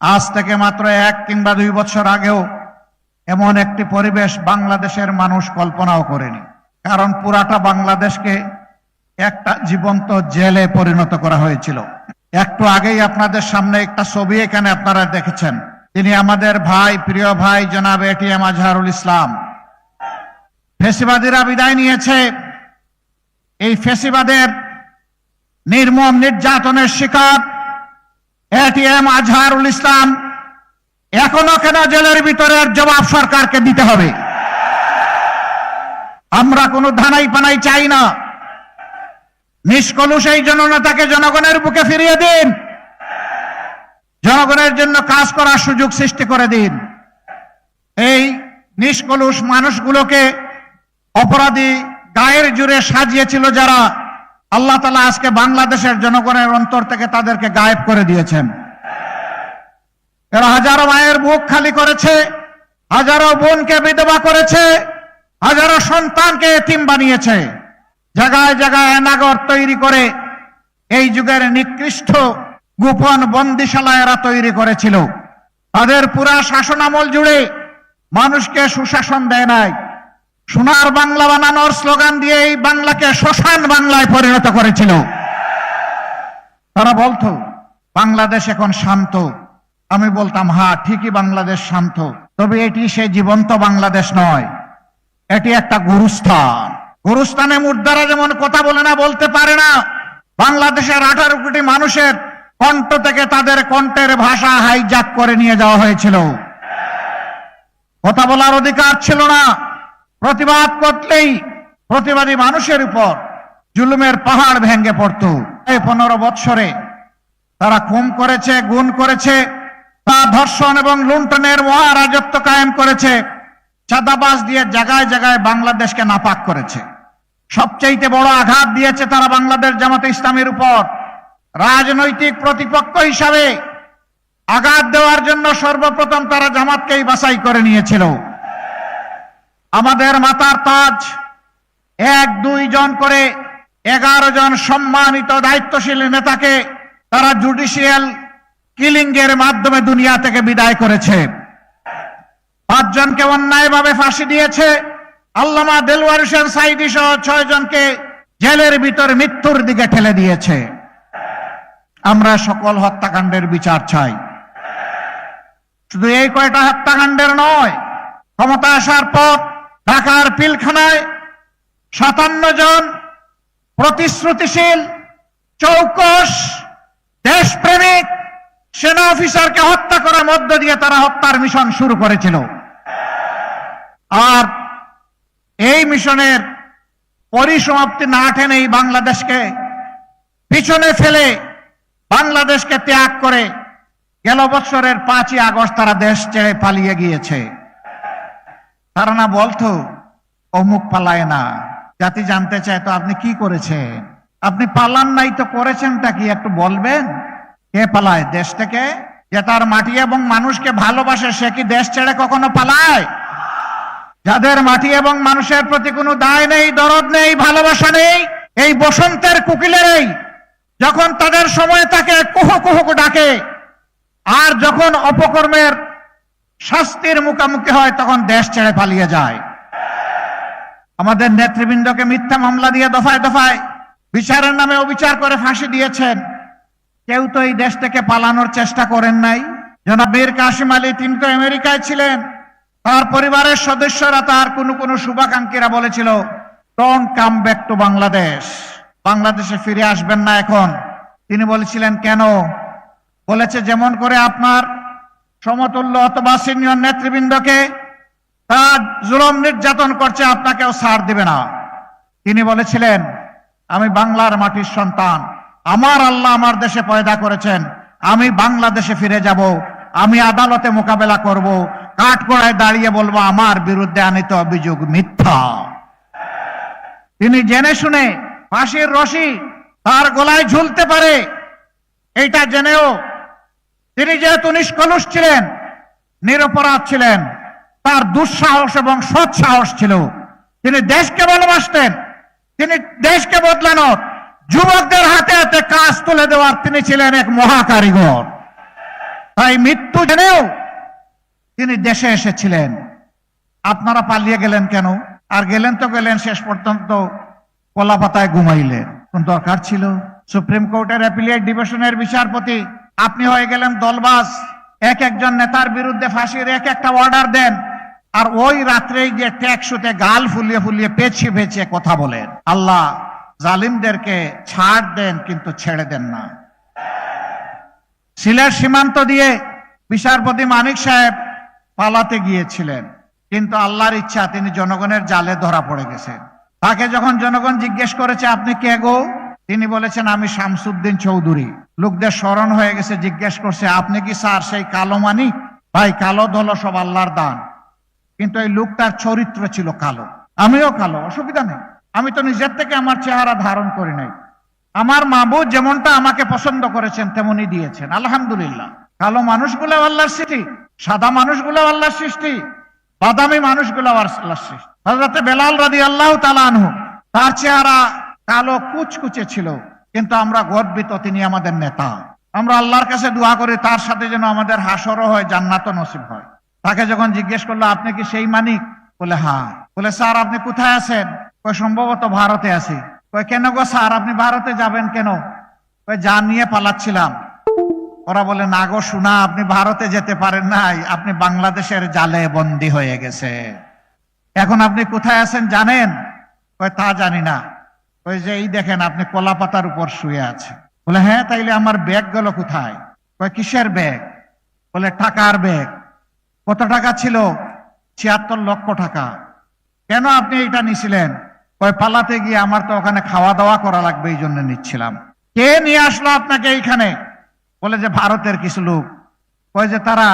আজ থেকে মাত্র এক কিংবা দুই বছর আগেও এমন একটি পরিবেশ বাংলাদেশের মানুষ কল্পনাও করেনি। কারণ পুরাটা বাংলাদেশকে একটা জীবন্ত জেলে পরিণত করা হয়েছিল। একটু আগেই আপনাদের সামনে একটা ছবি এখানে আপনারা দেখেছেন। তিনি আমাদের ভাই, প্রিয় ভাই, জনাব এটিএম আজহারুল ইসলাম। ফেসিবাদীরা বিদায় নিয়েছে। এই ফেসিবাদের নির্মম নির্যাতনের শিকার এটিএম আজহারুল ইসলাম, এখনও কেন জেলের ভিতরের জবাব সরকারকে দিতে হবে? আমরা কোনো ধানাই পানাই চাই না। নিষ্কলুষ এই জননেতাকে জনগণের বুকে ফিরিয়ে দিন। জনগণের জন্য কাজ করার সুযোগ সৃষ্টি করে দিন। এই নিষ্কলুষ মানুষগুলোকে অপরাধী গায়ের জুড়ে সাজিয়েছিল যারা আল্লাহ তালা আজকে বাংলাদেশের জনগণের অন্তর থেকে তাদেরকে গায়েব করে দিয়েছেন। এরা হাজারো মায়ের বুক খালি করেছে, হাজারো বোনকে বিধবা করেছে, হাজারো সন্তানকে এতিম বানিয়েছে। জায়গায় জায়গায় নাগর তৈরি করে এই যুগের নিকৃষ্ট গোপন বন্দিশালা এরা তৈরি করেছিল। তাদের পুরা শাসনামল জুড়ে মানুষকে সুশাসন দেয় নাই। সোনার বাংলা বানানোর স্লোগান দিয়ে এই বাংলাকে শ্মশান বাংলায় পরিণত করেছিল। তারা বলতো, বাংলাদেশ এখন শান্ত। আমি বলতাম হ্যাঁ ঠিকই বাংলাদেশ শান্ত। তবে এটি সে জীবন্ত বাংলাদেশ নয়। এটি একটা গুরুস্থান। গুরুস্থানে মুদ্রারা যেমন কথা বলে না, বলতে পারে না। বাংলাদেশের আঠারো কোটি মানুষের কণ্ঠ থেকে তাদের কণ্ঠের ভাষা হাইজাক করে নিয়ে যাওয়া হয়েছিল। কথা বলার অধিকার ছিল না। প্রতিবাদ করলেই প্রতিবাদী মানুষের উপর জুলুমের পাহাড় ভেঙে পড়ত। এই পনেরো বৎসরে তারা খুন করেছে, গুণ করেছে, তা ধর্ষণ এবং লুণ্ঠনের মহারাজত্ব কায়েম করেছে, চাঁদাবাজ দিয়ে জায়গায় জায়গায় বাংলাদেশকে নাপাক করেছে। সবচাইতে বড় আঘাত দিয়েছে তারা বাংলাদেশ জামাতে ইসলামের উপর। রাজনৈতিক প্রতিপক্ষ হিসাবে আঘাত দেওয়ার জন্য সর্বপ্রথম তারা জামাতকেই বাছাই করে নিয়েছিল। আমাদের মাতার তাজ। এক, দুই জন করে এগারো জন সম্মানিত দায়িত্বশীল নেতাকে তারা জুডিশিয়াল কিলিং এর মাধ্যমে দুনিয়া থেকে বিদায় করেছে। পাঁচজনকে অন্যায়ভাবে ফাঁসি দিয়েছে। আল্লামা দেলওয়ার হোসেন সাইদি সহ ছয় জনকে জেলের ভিতর মৃত্যুর দিকে ঠেলে দিয়েছে। আমরা সকল হত্যাকাণ্ডের বিচার চাই। শুধু এই কয়টা হত্যাকাণ্ডের নয়, ক্ষমতা আসার পর ঢাকার পিলখানায় সাতান্ন জন প্রতিশ্রুতিশীল চৌকস দেশপ্রেমিক সেনা অফিসারকে হত্যা করার মধ্য দিয়ে তারা হত্যার মিশন শুরু করেছিল। আর এই মিশনের পরিসমাপ্তি না টেনে এই বাংলাদেশকে পিছনে ফেলে বাংলাদেশকে ত্যাগ করে গেল বছরের পাঁচই আগস্ট তারা দেশ ছেড়ে পালিয়ে গিয়েছে। তারা না বলতো, অমুক পালায় না। জাতি জানতে চায়, তো আপনি কি করেছেন? আপনি পালান নাই তো করেছেনটা কি? একটু বলবেন? কে পালায়? দেশ থেকে? যে তার মাটি এবং মানুষকে ভালোবাসে, সে কি দেশ ছেড়ে কখনো পালায়? যাদের মাটি এবং মানুষের প্রতি কোনো দায় নেই, দরদ নেই, ভালোবাসা নেই, এই বসন্তের কুকিলেরই যখন তাদের সময় তাকে কুহু কুহু ডাকে, আর যখন অপকর্মের শাস্তির মুখোমুখি হয়, তখন দেশ ছেড়ে পালিয়ে যায়। আমাদের নেতৃবৃন্দকে মিথ্যা মামলা দিয়ে দফায় দফায় বিচারের নামে অবিচার করে ফাঁসি দিয়েছেন। কেউ তো এই দেশ থেকে পালানোর চেষ্টা করেন নাই। জনাব মীর কাশিম আলী তিনি তো আমেরিকায় ছিলেন। তার পরিবারের সদস্যরা তার কোনো কোনো শুভাকাঙ্ক্ষীরা বলেছিল don't come back to Bangladesh বাংলাদেশে ফিরে আসবেন না এখন। তিনি বলেছিলেন, কেন? বলেছে, যেমন করে আপনার সমতুল্য অথবা সিনিয়র নেতৃবৃন্দকে তার জুলম নির্যাতন করছে, আপনাকেও ছাড় দিবে না। তিনি বলেছিলেন, আমি বাংলার মাটির সন্তান। আমার আল্লাহ আমার দেশে পয়দা করেছেন। আমি বাংলাদেশে ফিরে যাব। আমি আদালতে মোকাবেলা করব। কাঠগড়ায় দাঁড়িয়ে বলব, আমার বিরুদ্ধে আনিত অভিযোগ মিথ্যা। তিনি জেনে শুনে ফাঁসির রশি তার গলায় ঝুলতে পারে। এইটা জেনেও তিনি যেহেতু নিষ্কলুষ ছিলেন, নিরপরাধ ছিলেন, তার দুঃসাহস এবং সৎ সাহস ছিল। তিনি দেশকে ভালোবাসতেন, তিনি দেশকে বদলানোর, যুবকদের হাতে হাতে কাজ তুলে দেওয়ার তিনি ছিলেন এক মহাকারিগর। তাই মৃত্যু জেনেও তিনি দেশে এসেছিলেন। আপনারা পালিয়ে গেলেন কেন? আর গেলেন তো গেলেন, শেষ পর্যন্ত কলা পাতায় ঘুমাইলেন। কোন দরকার ছিল? সুপ্রিম কোর্টের অ্যাপিলিয়েট ডিভিশনের বিচারপতি আপনি হয়ে গেলেন দলবাস এক একজন নেতার বিরুদ্ধে ফাঁসির এক একটা অর্ডার দেন। আর ওই রাত্রেই গিয়ে ট্যাক্সুতে গাল ফুলিয়ে ফুলিয়ে পেছিয়ে পেছিয়ে কথা বলেন। আল্লাহ জালিমদেরকে ছাড় দেন, কিন্তু ছেড়ে দেন না। সিলেট সীমান্ত দিয়ে বিচারপতি মানিক সাহেব পালাতে গিয়েছিলেন। কিন্তু আল্লাহর ইচ্ছা, তিনি জনগণের জালে ধরা পড়ে গেছেন। তাকে যখন জনগণ জিজ্ঞেস করেছে, আপনি কে গো? তিনি বলেছেন, আমি শামসুদ্দিন চৌধুরী। লোকদের স্মরণ হয়ে গেছে, জিজ্ঞেস করছে, আপনি কি স্যার সেই কালো মানিক ভাই, কালো ধল সব আল্লাহর দান। কিন্তু এই লোকটার চরিত্র ছিল কালো। আমিও কালো, অসুবিধা নেই। আমি তো নিজের থেকে আমার চেহারা ধারণ করি নাই। আমার মাবুদ যেমনটা আমাকে পছন্দ করেছেন, তেমনই দিয়েছেন। আলহামদুলিল্লাহ। কালো মানুষগুলো আল্লাহর সৃষ্টি, সাদা মানুষগুলো আল্লাহর সৃষ্টি, বাদামি মানুষগুলো আল্লাহর সৃষ্টি। বেলাল রাদি আল্লাহ তালানহু তার চেহারা কালো কুচকুচে ছিল। কিন্তু আমরা গর্বিত তিনি আমাদের নেতা। আমরা আল্লাহর কাছে দোয়া করি, তার সাথে যেন আমাদের হাসরও হয় জান্নাত নসিব হয়। তাকে যখন জিজ্ঞেস করল, আপনি কি সেই মানিক বলে হ্যাঁ। বলে, স্যার, আপনি কোথায় আছেন? কই সম্ভবত ভারতে আছি। কই কেন গো স্যার, আপনি ভারতে যাবেন কেন? কই যা নিয়ে পালাচ্ছিলাম। ওরা বলে, না গো শোনা আপনি ভারতে যেতে পারেন নাই। আপনি বাংলাদেশের জালে বন্দী হয়ে গেছে। এখন আপনি কোথায় আছেন জানেন? কই তা জানি না। ওই যে এই দেখেন আপনি কলা পাতার উপর শুয়ে আছে বলে হ্যাঁ তাইলে আমার ব্যাগ গেল কোথায়? কিসের ব্যাগ বলে, টাকার ব্যাগ কত টাকা ছিল? ছিয়াত্তর লক্ষ টাকা। কেন আপনি এটা নিছিলেন? কয়, পালাতে গিয়ে আমার তো ওখানে খাওয়া দাওয়া করা লাগবে, এই জন্য নিচ্ছিলাম। কে নিয়ে আসলো আপনাকে এইখানে? বলে, যে ভারতের কিছু লোক। কয়, যে তারা